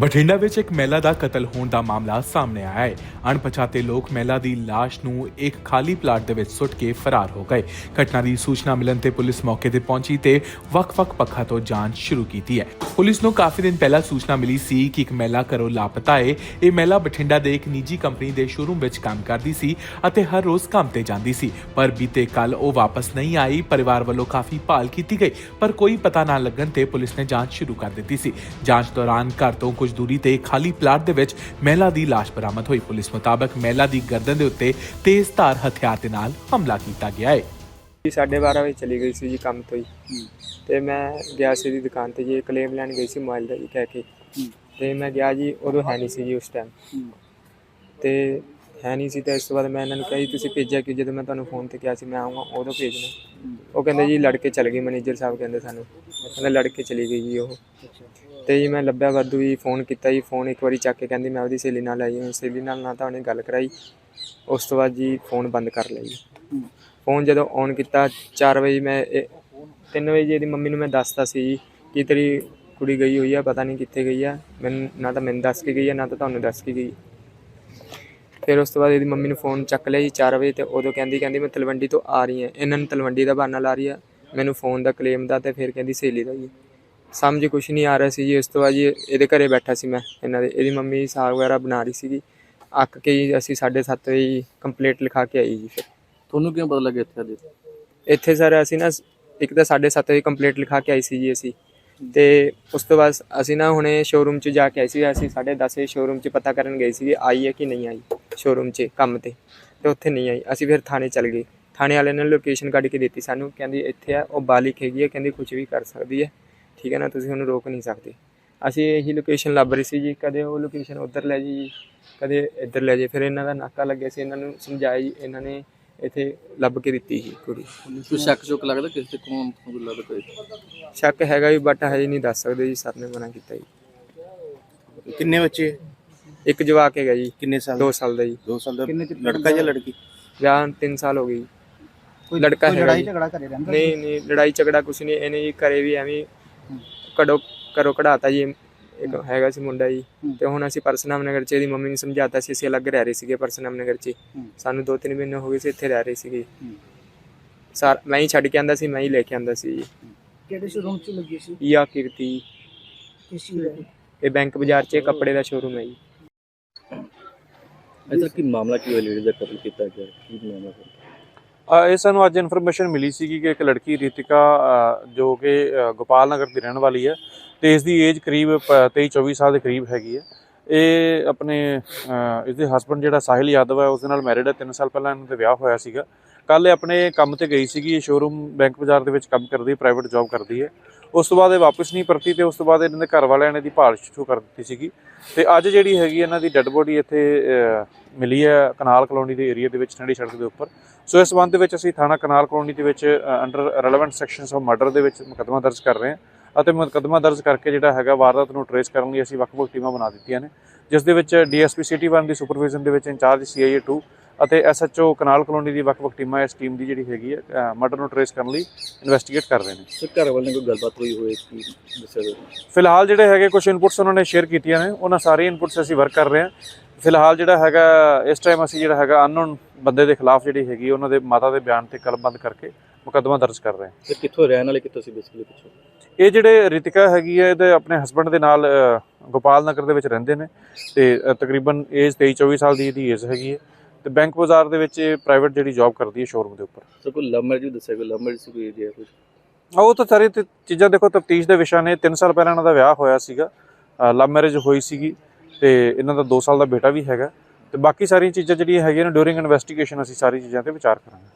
ਬਠਿੰਡਾ ਵਿੱਚ ਇੱਕ ਮਹਿਲਾ ਦਾ ਕਤਲ ਹੋਣ ਦਾ ਮਾਮਲਾ ਸਾਹਮਣੇ ਆਇਆ ਹੈ। ਅਣਪਛਾਤੇ ਲੋਕ ਮਹਿਲਾ ਦੀ ਲਾਸ਼ ਨੂੰ ਇੱਕ ਖਾਲੀ ਪਲਾਟ ਦੇ ਵਿੱਚ ਸੁੱਟ ਕੇ ਫਰਾਰ ਹੋ ਗਏ। ਘਟਨਾ ਦੀ ਸੂਚਨਾ ਮਿਲਣ ਤੇ ਪੁਲਿਸ ਮੌਕੇ ਤੇ ਪਹੁੰਚੀ ਤੇ ਵੱਖ-ਵੱਖ ਪੱਖਾਂ ਤੋਂ ਜਾਂਚ ਸ਼ੁਰੂ ਕੀਤੀ ਹੈ। ਪੁਲਿਸ ਨੂੰ ਕਾਫੀ ਦਿਨ ਪਹਿਲਾਂ ਸੂਚਨਾ ਮਿਲੀ ਸੀ ਕਿ ਇੱਕ ਮਹਿਲਾ ਘਰੋਂ ਲਾਪਤਾ ਹੈ। ਇਹ ਮਹਿਲਾ ਬਠਿੰਡਾ ਦੇ ਇੱਕ ਨਿੱਜੀ ਕੰਪਨੀ ਦੇ ਸ਼ੋਰੂਮ ਵਿੱਚ ਕੰਮ ਕਰਦੀ ਸੀ ਅਤੇ ਹਰ ਰੋਜ਼ ਕੰਮ ਤੇ ਜਾਂਦੀ ਸੀ। ਪਰ ਬੀਤੇ ਕੱਲ ਉਹ ਵਾਪਸ ਨਹੀਂ ਆਈ। ਪਰਿਵਾਰ ਵੱਲੋਂ ਕਾਫੀ ਭਾਲ ਕੀਤੀ ਗਈ, ਪਰ ਕੋਈ ਪਤਾ ਨਾ ਲੱਗਣ ਤੇ ਪੁਲਿਸ ਨੇ ਜਾਂਚ ਸ਼ੁਰੂ ਕਰ ਦਿੱਤੀ ਸੀ। ਜਾਂਚ ਦੌਰਾਨ ਘਰ ਤੋਂ ਕੁਝ ਦੂਰੀ ਤੇ ਖਾਲੀ ਪਲਾਟ ਦੇ ਵਿੱਚ ਮਹਿਲਾ ਦੀ ਲਾਸ਼ ਬਰਾਮਦ ਹੋਈ। ਪੁਲਿਸ ਮੁਤਾਬਕ ਮਹਿਲਾ ਦੀ ਗਰਦਨ ਦੇ ਉੱਤੇ ਤੇਜ਼ ਧਾਰ ਹਥਿਆਰ ਦੇ ਨਾਲ ਹਮਲਾ ਕੀਤਾ ਗਿਆ ਹੈ। ਜੀ 12:30 ਵਜੇ ਚਲੀ ਗਈ ਸੀ ਜੀ ਕੰਮ ਤੋਂ ਹੀ। ਤੇ ਮੈਂ ਗਿਆ ਸੀ ਦੀ ਦੁਕਾਨ ਤੇ ਜੀ ਕਲੇਮ ਲੈਣ ਗਈ ਸੀ ਮੋਬਾਈਲ ਦਾ ਜੀ ਕਹਿ ਕੇ। ਤੇ ਮੈਂ ਗਿਆ ਜੀ ਉਦੋਂ ਹੈ ਨਹੀਂ ਸੀ ਜੀ ਉਸ ਟਾਈਮ ਤੇ ਹੈ ਨਹੀਂ ਸੀ ਤਾਂ ਇਸ ਤੋਂ ਬਾਅਦ ਮੈਂ ਇਹਨਾਂ ਨੂੰ ਕਿਹਾ ਜੀ, ਤੁਸੀਂ ਭੇਜਿਆ ਕਿ ਜਦੋਂ ਮੈਂ ਤੁਹਾਨੂੰ ਫੋਨ ਤੇ ਕਿਹਾ ਸੀ, ਮੈਂ ਆਉਂਗਾ ਉਦੋਂ ਭੇਜਣਾ ਉਹ ਕਹਿੰਦੇ ਜੀ, ਲੜਕੇ ਚਲ ਗਈ ਮੈਨੇਜਰ ਸਾਹਿਬ ਕਹਿੰਦੇ ਸਾਨੂੰ। ਕਹਿੰਦੇ ਲੜਕੇ ਚਲੀ ਗਈ ਜੀ ਉਹ। ਤੇ ਜੀ ਮੈਂ ਲੱਭਿਆ ਵਾਧੂ ਜੀ ਫੋਨ ਕੀਤਾ ਜੀ ਫੋਨ ਇੱਕ ਵਾਰੀ ਚੱਕ ਕੇ ਕਹਿੰਦੀ, ਮੈਂ ਉਹਦੀ ਸਹੇਲੀ ਨਾਲ ਆਈ ਹਾਂ। ਸਹੇਲੀ ਨਾਲ ਨਾ ਤਾਂ ਉਹਨੇ ਗੱਲ ਕਰਾਈ। ਉਸ ਤੋਂ ਬਾਅਦ ਜੀ ਫੋਨ ਬੰਦ ਕਰ ਲਿਆ ਜੀ। ਫੋਨ ਜਦੋਂ ਔਨ ਕੀਤਾ 4 ਵਜੇ ਮੈਂ 3 ਵਜੇ ਇਹਦੀ ਮੰਮੀ ਨੂੰ ਮੈਂ ਦੱਸਤਾ ਸੀ ਜੀ, ਕਿ ਤੇਰੀ ਕੁੜੀ ਗਈ ਹੋਈ ਆ, ਪਤਾ ਨਹੀਂ ਕਿੱਥੇ ਗਈ ਆ। ਮੈਨੂੰ ਨਾ ਤਾਂ ਮੈਨੂੰ ਦੱਸ ਕੇ ਗਈ ਆ, ਨਾ ਤਾਂ ਤੁਹਾਨੂੰ ਦੱਸ ਕੇ ਗਈ। ਫਿਰ ਉਸ ਤੋਂ ਬਾਅਦ ਇਹਦੀ ਮੰਮੀ ਨੂੰ ਫੋਨ ਚੱਕ ਲਿਆ ਜੀ 4 ਵਜੇ ਤੇ ਉਦੋਂ ਕਹਿੰਦੀ ਕਹਿੰਦੀ ਮੈਂ ਤਲਵੰਡੀ ਤੋਂ ਆ ਰਹੀ ਹਾਂ। ਇਹਨਾਂ ਨੂੰ ਤਲਵੰਡੀ ਦਾ ਬਹਾਨਾ ਲਾ ਰਹੀ ਆ। ਮੈਨੂੰ ਫੋਨ ਦਾ ਕਲੇਮ ਦਾ ਤੇ ਫਿਰ ਕਹਿੰਦੀ ਸਹੇਲੀ ਦਾ ਜੀ। ਸਮਝ ਕੁਛ ਨਹੀਂ ਆ ਰਿਹਾ ਸੀ ਜੀ। ਉਸ ਤੋਂ ਬਾਅਦ ਜੀ ਇਹਦੇ ਘਰੇ ਬੈਠਾ ਸੀ ਮੈਂ ਇਹਨਾਂ ਦੇ। ਇਹਦੀ ਮੰਮੀ ਸਾਗ ਵਗੈਰਾ ਬਣਾ ਰਹੀ ਸੀਗੀ। ਅੱਕ ਕੇ ਜੀ ਅਸੀਂ 7:30 ਵਜੇ ਕੰਪਲੀਟ ਲਿਖਾ ਕੇ ਆਈ ਜੀ ਫਿਰ। ਤੁਹਾਨੂੰ ਕਿਵੇਂ ਪਤਾ ਲੱਗਿਆ ਇੱਥੇ ਅੱਜ? ਇੱਥੇ ਸਰ ਅਸੀਂ ਨਾ ਇੱਕ ਤਾਂ 7:30 ਵਜੇ ਕੰਪਲੀਟ ਲਿਖਾ ਕੇ ਆਈ ਸੀ ਜੀ ਅਸੀਂ। ਤੇ ਉਸ ਤੋਂ ਬਾਅਦ ਅਸੀਂ ਨਾ ਹੁਣੇ ਸ਼ੋਰੂਮ 'ਚ ਜਾ ਕੇ ਆਏ ਸੀ। ਅਸੀਂ 10:30 ਵਜੇ ਸ਼ੋਰੂਮ 'ਚ ਪਤਾ ਕਰਨ ਗਏ ਸੀ ਆਈ ਹੈ ਕਿ ਨਹੀਂ ਆਈ। ਸ਼ੋਰੂਮ 'ਚ ਕੰਮ ਤੇ ਤੇ ਉੱਥੇ ਨਹੀਂ ਆਈ। ਅਸੀਂ ਫਿਰ ਥਾਣੇ ਚੱਲ ਗਏ। ਥਾਣੇ ਵਾਲੇ ਨੇ ਲੋਕੇਸ਼ਨ ਕੱਢ ਕੇ ਦਿੱਤੀ ਸਾਨੂੰ। ਕਹਿੰਦੀ ਇੱਥੇ ਆ ਉਹ ਬਾਲਿਕ ਹੈਗੀ ਹੈ ਕਹਿੰਦੀ ਕੁਝ ਵੀ ਕਰ ਸਕਦੀ ਹੈ ਠੀਕ ਹੈ ਨਾ ਤੁਸੀਂ ਉਹਨੂੰ ਰੋਕ ਨਹੀਂ ਸਕਦੇ। ਅਸੀਂ ਇਹੀ ਲੋਕੇਸ਼ਨ ਲੱਭ ਰਹੀ ਸੀ ਜੀ। ਕਦੇ ਉਹ ਲੋਕੇਸ਼ਨ ਉੱਧਰ ਲੈ ਜੀ ਕਦੇ ਇੱਧਰ ਲੈ ਜੇ ਫਿਰ ਇਹਨਾਂ ਦਾ ਨਾਕਾ ਲੱਗਿਆ ਸੀ ਇਹਨਾਂ ਨੂੰ ਸਮਝਾਇਆ ਜੀ। ਇਹਨਾਂ ਨੇ ਇੱਥੇ ਲੱਭ ਕੇ ਦਿੱਤੀ ਸੀ ਕੁੜੀ। ਕੋਈ ਸ਼ੱਕ ਸ਼ੁਕ ਲੱਗਦਾ ਕਿਸੇ ਤੇ ਕੌਣ ਤੁਹਾਨੂੰ ਲੱਗਦਾ ਕੋਈ ਸ਼ੱਕ ਹੈਗਾ ਵੀ ਬਟ ਹਜੇ ਨਹੀਂ ਦੱਸ ਸਕਦੇ ਜੀ। ਸਰ ਨੇ ਮਨਾ ਕੀਤਾ ਜੀ। ਕਿੰਨੇ ਬੱਚੇ? ਇੱਕ ਜਵਾਕ ਹੈਗਾ ਜੀ। ਕਿੰਨੇ ਸਾਲ 2 ਸਾਲ ਦਾ ਜੀ। 2 ਸਾਲ ਦਾ ਲੜਕਾ ਜਾਂ ਲੜਕੀ? ਵਿਆਹ 3 ਸਾਲ ਹੋ ਗਏ ਜੀ। ਕੋਈ ਲੜਕਾ ਹੈਗਾ ਲੜਾਈ। ਝਗੜਾ ਘਰੇ ਰਹਿੰਦਾ ਨਹੀਂ ਨਹੀਂ ਲੜਾਈ ਝਗੜਾ ਕੁਛ ਨਹੀਂ। ਇਹਨੇ ਜੀ ਘਰੇ ਵੀ ਐਵੇਂ ਕੜੋ ਕਰੋ ਕਢਾਤਾ ਜੀ। ਇੱਕ ਹੈਗਾ ਸੀ ਮੁੰਡਾ ਜੀ। ਤੇ ਹੁਣ ਅਸੀਂ ਪਰਸਨਾਮ ਨਗਰ ਚ ਇਹਦੀ ਮੰਮੀ ਨੂੰ ਸਮਝਾਤਾ ਸੀ ਅਸੀਂ ਅਲੱਗ ਰਹਿ ਰਹੇ ਸੀਗੇ ਪਰਸਨਾਮ ਨਗਰ ਚ। ਹੂੰ। ਸਾਨੂੰ 2-3 ਮਹੀਨੇ ਹੋ ਗਏ ਸੀ ਇੱਥੇ ਰਹਿ ਰਹੇ ਸੀਗੇ। ਹੂੰ। ਸਾਰ ਮੈਂ ਹੀ ਛੱਡ ਕੇ ਆਂਦਾ ਸੀ ਮੈਂ ਹੀ ਲੈ ਕੇ ਆਂਦਾ ਸੀ ਕਿਹੜੇ ਸ਼ੋਰੂਮ 'ਚ ਲੱਗੀ ਸੀ? ਯਾ ਕੀਰਤੀ। ਇਹ ਬੈਂਕ ਬਾਜ਼ਾਰ 'ਚ ਕੱਪੜੇ ਦਾ ਸ਼ੋਰੂਮ ਹੈ ਜੀ। ਅੱਛਾ ਕੀ ਮਾਮਲਾ ਕੀ ਹੋਇਆ ਲੇਡੀ ਦਾ ਕਤਲ ਕੀਤਾ ਗਿਆ ਕੀ ਮਾਮਲਾ ਸੀ? ਇਹ ਸਾਨੂੰ ਅੱਜ ਇਨਫੋਰਮੇਸ਼ਨ ਮਿਲੀ ਸੀ ਕਿ ਇੱਕ ਲੜਕੀ ਰੀਤਿਕਾ ਜੋ ਕਿ ਗੋਪਾਲ ਨਗਰ ਦੀ ਰਹਿਣ ਵਾਲੀ ਹੈ ਤੇ ਇਸ ਦੀ ਏਜ ਕਰੀਬ 23 24 ਸਾਲ ਦੇ ਕਰੀਬ ਹੈਗੀ ਹੈ ਇਹ ਆਪਣੇ ਅ, ਇਸਦੇ ਹਸਬੰਡ ਜਿਹੜਾ ਸਾਹਿਲ ਯਾਦਵ ਹੈ ਉਸ ਦੇ ਨਾਲ ਮੈਰਿਡ ਹੈ 3 ਸਾਲ ਪਹਿਲਾਂ ਇਹਨਾਂ ਦਾ ਵਿਆਹ ਹੋਇਆ ਸੀਗਾ ਕੱਲ ਇਹ ਆਪਣੇ ਕੰਮ ਤੇ ਗਈ ਸੀਗੀ, ਇਹ ਸ਼ੋਰੂਮ ਬੈਂਕ ਬਾਜ਼ਾਰ ਦੇ ਵਿੱਚ ਕੰਮ ਕਰਦੀ ਹੈ ਪ੍ਰਾਈਵੇਟ ਜੌਬ ਕਰਦੀ ਹੈ। ਉਸ ਤੋਂ ਬਾਅਦ ਇਹ ਵਾਪਸ ਨਹੀਂ ਪਰਤੀ ਤੇ ਉਸ ਤੋਂ ਬਾਅਦ ਇਹਨਾਂ ਦੇ ਘਰ ਵਾਲਿਆਂ ਨੇ ਇਹਦੀ ਭਾਲ ਸ਼ੁਰੂ ਕਰ ਦਿੱਤੀ ਸੀਗੀ। ਤੇ ਅੱਜ ਜਿਹੜੀ ਹੈਗੀ ਇਹਨਾਂ ਦੀ ਡੈੱਡ ਬੋਡੀ ਇੱਥੇ ਮਿਲੀ ਹੈ ਕਨਾਲ ਕਲੋਨੀ ਦੇ ਏਰੀਆ ਦੇ ਵਿੱਚ ਠੰਡੀ ਸੜਕ ਦੇ ਉੱਪਰ। ਸੋ ਇਸ ਸੰਬੰਧ ਦੇ ਵਿੱਚ ਅਸੀਂ ਥਾਣਾ ਕਨਾਲ ਕਲੋਨੀ ਦੇ ਵਿੱਚ under relevant sections of murder ਦੇ ਵਿੱਚ ਮੁਕੱਦਮਾ ਦਰਜ ਕਰ ਰਹੇ ਹਾਂ। ਅਤੇ ਮੁਕੱਦਮਾ ਦਰਜ ਕਰਕੇ ਜਿਹੜਾ ਹੈਗਾ ਵਾਰਦਾਤ ਨੂੰ ਟਰੇਸ ਕਰਨ ਲਈ ਅਸੀਂ ਵੱਖ-ਵੱਖ ਟੀਮਾਂ ਬਣਾ ਦਿੱਤੀਆਂ ਨੇ। ਜਿਸ ਦੇ ਵਿੱਚ ਡੀਐਸਪੀ ਸਿਟੀ 1 ਦੀ ਸੁਪਰਵਿਜ਼ਨ ਦੇ ਵਿੱਚ ਇੰਚਾਰਜ ਸੀਆਈਏ 2 ਅਤੇ ਐਸਐਚਓ ਕਨਾਲ ਕਲੋਨੀ ਦੀ ਵੱਖ-ਵੱਖ ਟੀਮਾਂ ਇਸ ਟੀਮ ਦੀ ਜਿਹੜੀ ਹੈਗੀ ਹੈ ਮਰਡਰ ਨੂੰ ਟਰੇਸ ਕਰਨ ਲਈ ਇਨਵੈਸਟੀਗੇਟ ਕਰ ਰਹੇ ਨੇ। ਤੇ ਘਰ ਵਾਲੇ ਨੇ ਕੋਈ ਗੱਲਬਾਤ ਹੋਈ ਹੋਏ ਕੀ ਦੱਸਿਆ? ਫਿਲਹਾਲ ਜਿਹੜੇ ਹੈਗੇ ਕੁਝ ਇਨਪੁਟਸ ਉਹਨਾਂ ਨੇ ਸ਼ੇਅਰ ਕੀਤੀਆਂ ਨੇ ਉਹਨਾਂ ਸਾਰੇ ਇਨਪੁਟਸ ਅਸੀਂ ਵਰਕ ਕਰ ਰਹੇ ਹਾਂ। ਫਿਲਹਾਲ ਜਿਹੜਾ ਹੈਗਾ ਇਸ ਟਾਈਮ ਅਸੀਂ ਜਿਹੜਾ ਹੈਗਾ ਅਨਨੋਨ ਬੰਦੇ ਦੇ ਖਿਲਾਫ ਜਿਹੜੀ ਹੈਗੀ ਉਹਨਾਂ ਦੇ ਮਾਤਾ ਦੇ ਬਿਆਨ ਤੇ ਕਲਮਬੰਦ ਕਰਕੇ ਮੁਕੱਦਮਾ ਦਰਜ ਕਰ ਰਹੇ ਹਾਂ। ਤੇ ਕਿੱਥੋਂ ਰਹਿਣ ਵਾਲੇ ਕਿੱਥੋਂ ਸੀ ਬੇਸਿਕਲੀ ਪਿੱਛੋਂ? ਇਹ ਜਿਹੜੇ ਰਿਤਿਕਾ ਹੈਗੀ ਹੈ ਇਹਦੇ ਆਪਣੇ ਹਸਬੰਡ ਦੇ ਨਾਲ ਗੋਪਾਲ ਨਗਰ ਦੇ ਵਿੱਚ ਰਹਿੰਦੇ ਨੇ ਤੇ ਤਕਰੀਬਨ ਏਜ 23 24 ਸਾਲ ਦੀ ਇਹਦੀ ਏਜ ਹੈਗੀ ਹੈ। ਤੇ ਬੈਂਕ ਬਾਜ਼ਾਰ ਦੇ ਵਿੱਚ ਇਹ ਪ੍ਰਾਈਵੇਟ ਜਿਹੜੀ ਜੌਬ ਕਰਦੀ ਹੈ ਸ਼ੋਰੂਮ ਦੇ ਉੱਪਰ। ਤੇ ਕੋਈ ਲਵ ਮੈਰਿਜ ਵੀ ਦੱਸਿਆ ਕੋਈ ਲਵ ਮੈਰਿਜ ਸੀ ਕੋਈ ਜੇ ਕੁਝ ਉਹ ਤਾਂ ਸਾਰੀ ਤੇ ਚੀਜ਼ਾਂ ਦੇਖੋ ਤਫਤੀਸ਼ ਦੇ ਵਿਸ਼ਾ ਨੇ 3 ਸਾਲ ਪਹਿਲਾਂ ਇਹਨਾਂ ਦਾ ਵਿਆਹ ਹੋਇਆ ਸੀਗਾ। ਲਵ ਮੈਰਿਜ ਹੋਈ ਸੀਗੀ ਤੇ ਇਹਨਾਂ ਦਾ 2 ਸਾਲ ਦਾ ਬੇਟਾ ਵੀ ਹੈਗਾ। ਤੇ ਬਾਕੀ ਸਾਰੀਆਂ ਚੀਜ਼ਾਂ ਜਿਹੜੀਆਂ ਹੈਗੀਆਂ ਨੇ ਡਿਊਰਿੰਗ ਇਨਵੈਸਟੀਗੇਸ਼ਨ ਅਸੀਂ ਸਾਰੀ ਚੀਜ਼ਾਂ ਤੇ ਵਿਚਾਰ ਕਰਾਂਗੇ।